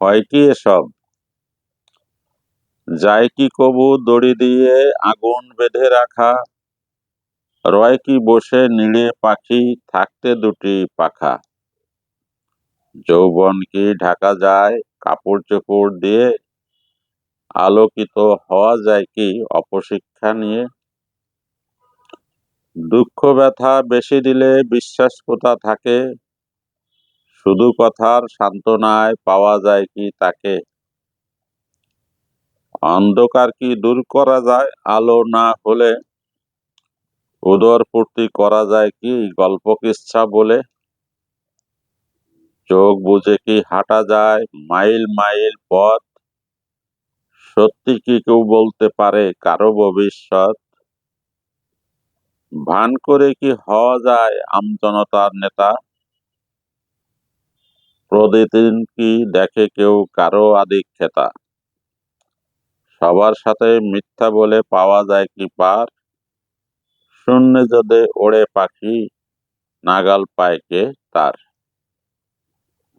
হয় কি এসব? যায় কি কবু দড়ি দিয়ে আগুন বেঁধে রাখা? রয় কি বসে নিড়ে পাখি থাকতে দুটি পাখা? যৌবন কি ঢাকা যায় কাপড় চোপড় দিয়ে? আলোকিত হওয়া যায় কি অপশিক্ষা নিয়ে? দুঃখ ব্যথা বেশি দিলে বিশ্বাস কোথা থাকে? শুধু কথার সান্ত্বনায় পাওয়া যায় কি তাকে? অন্ধকার কি দূর করা যায়? আলো না হলে উদর পূর্তি করা যায় কি? গল্প কিচ্ছা বলে চোখ বুঝে কি হাঁটা যায়? মাইল মাইল পথ সত্যি কি কেউ বলতে পারে কারও ভবিষ্যৎ? ভান করে কি হওয়া যায় আমজনতার নেতা? প্রতিদিন কি দেখে কেউ কারও আদিক্ষেতা? সবার সাথে মিথ্যা বলে পাওয়া যায় কি পার? শূন্য যদি ওড়ে পাখি, নাগাল পায় কে তার?